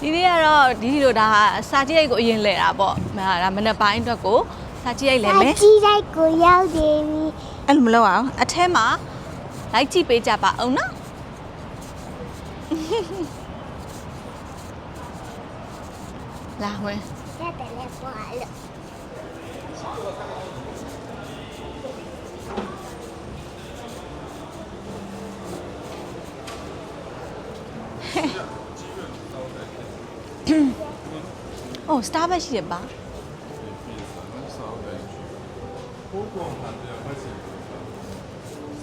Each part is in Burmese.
ဒီနေ့ကတော့ဒီဒီလိုဒါစာကြည့်ရိုက်ကိုအရင်လဲတာပေါ့ဒါမနက်ပိုင်းအတွက်ကိုစာကြည့်ရိုက်လဲမယ်ကြီးလိုက်ကိုရောက်နေပြီအဲ့လိုမလုပ်အောင်အထဲမှာလိုက်ကြည့်ပေးကြပါအောင်နော်လာဝင်တက်တယ်လေပွားလို့ โอ้สตาร์บัคရှိတယ်ပါ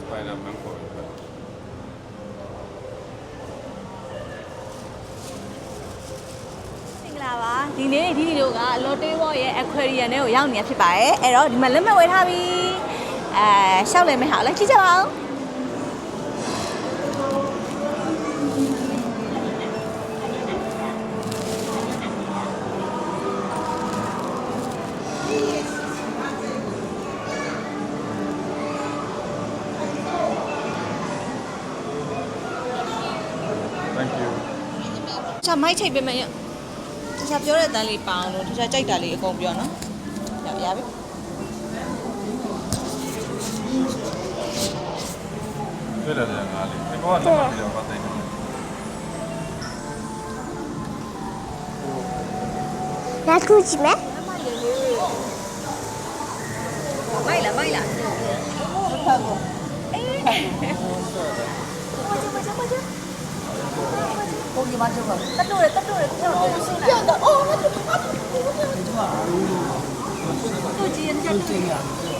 Spider-Man ခေါ်တယ် မင်္ဂလာပါဒီနေ့ဒီဒီတို့ကလော်တေးဘောရဲ့ aquarium ထဲကိုရောက်နေတာဖြစ်ပါတယ်အဲ့တော့ဒီမှာလက်မှတ်ဝယ်ထားပြီအဲရှောက်လည်မယ့်ဟာကိုလိုက်ကြည့်ကြပါဦး Thank you ချာမိုက်ချိတ်ပေးမယ်ရတခြားပြောတဲ့အတန်းလေးပါအောင်လို့တခြားကြိုက်တာလေးအကုန်ပြောနော်ရရပြီတွေ့လာတယ်ငါလေးဒီကောကလက်မှတ်ပြီးတော့ပတ်တယ်လက်ခုကြည့်မယ်မိုက်လားမိုက်လားကိုကြီးမကျော် ကတတ်တူရတတ်တူရကျော်ကျော်တော့အော်တူကြီးရင်ချက်တူ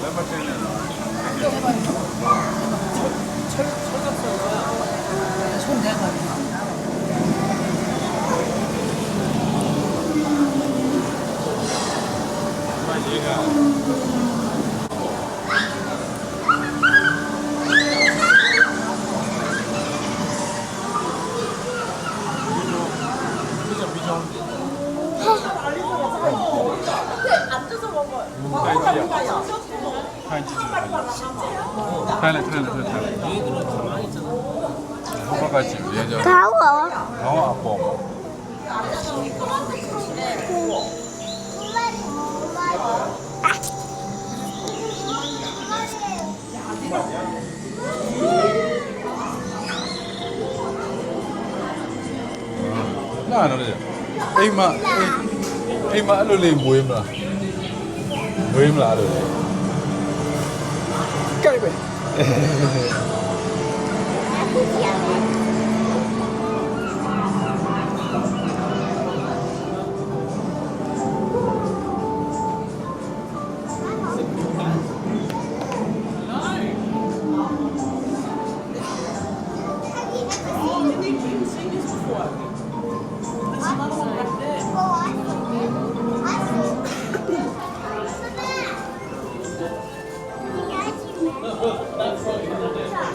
လက်မှတ်တင်တယ်ခိုင်းကြည့်ကြည့်ခိုင်းလိုက်ခိုင်းလိုက်ခိုင်းလိုက်ဟို ဘက်ကကြည့်ရကြကောင်းရောခေါင်းအပေါ်နားနော်လေအိမ်မအိမ်မအဲ့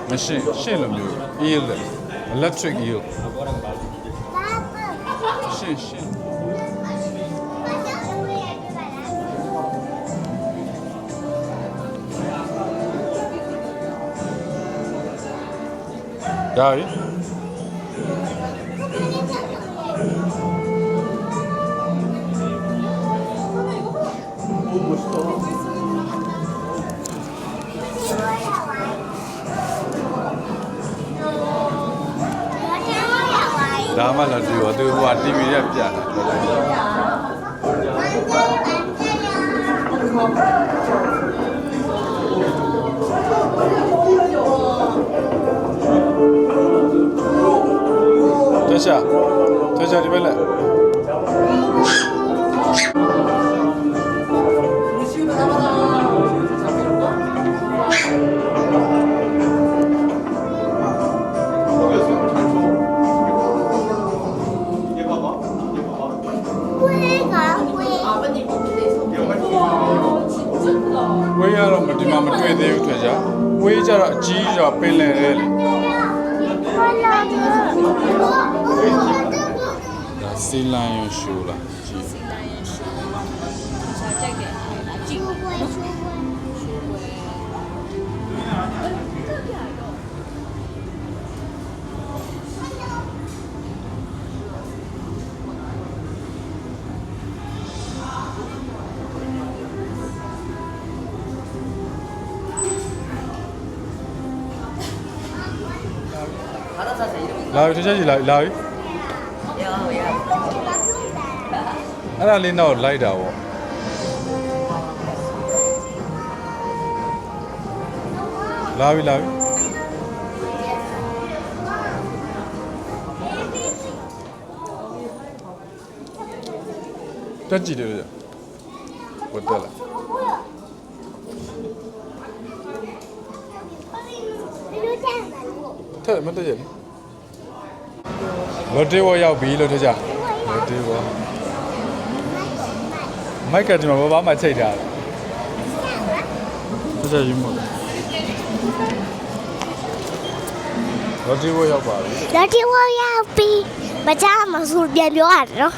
မွေးမလားမွေးမလားလို့ကြိုက်ပဲမရှင်းရှင်းလို့မျိုး eel electric eel ရှင်းရှင်းဒါပြီ မှလည်းဒီရောသူဟိုက TV ရက်ပြတာတခြားတခြားဒီဘက်လက် ဝေးကြတော့အကြီးကြတော့ပင်လယ်လေလေဘာလာလဲဒါစီလိုင်းရရှိုးလားကြည့်တခြားကြိုက်တယ်လာကြည့် လာပြီတစ်ချက်ကြီးလာလာပြီအဲ့ဒါလေးတော့လိုက်တာပေါ့လာပြီလာပြီတက်ကြည့်တယ်ဘတ်တက်လာဒီလိုတန်းတယ်လို့ထက်မတက်ရလေ လော်တေဝရောက်ပြီလို့ထကြလော်တေဝမိုက်ကဒီမှာဘာမှချိန်ထားတယ်ထကြရင်းမလော်တေဝရောက်ပါပြီလာတီဝါရောက်ပြီးမကြမဆိုပြန်ပြောရတယ်နော်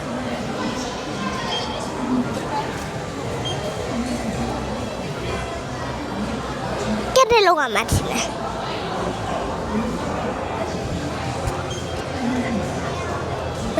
ကဲတဲ့လောကမှာတင်တယ် မ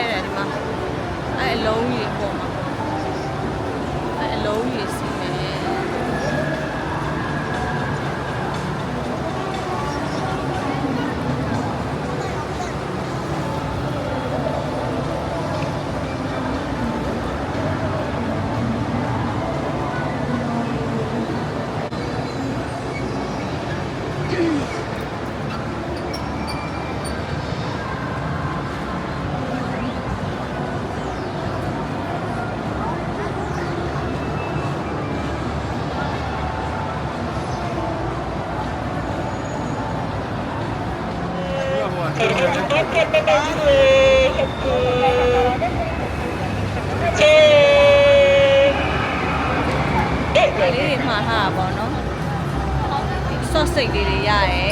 လေးတွေမှားထားတာပေါ့နော်ဆော့စိတ်လေးတွေရရဲ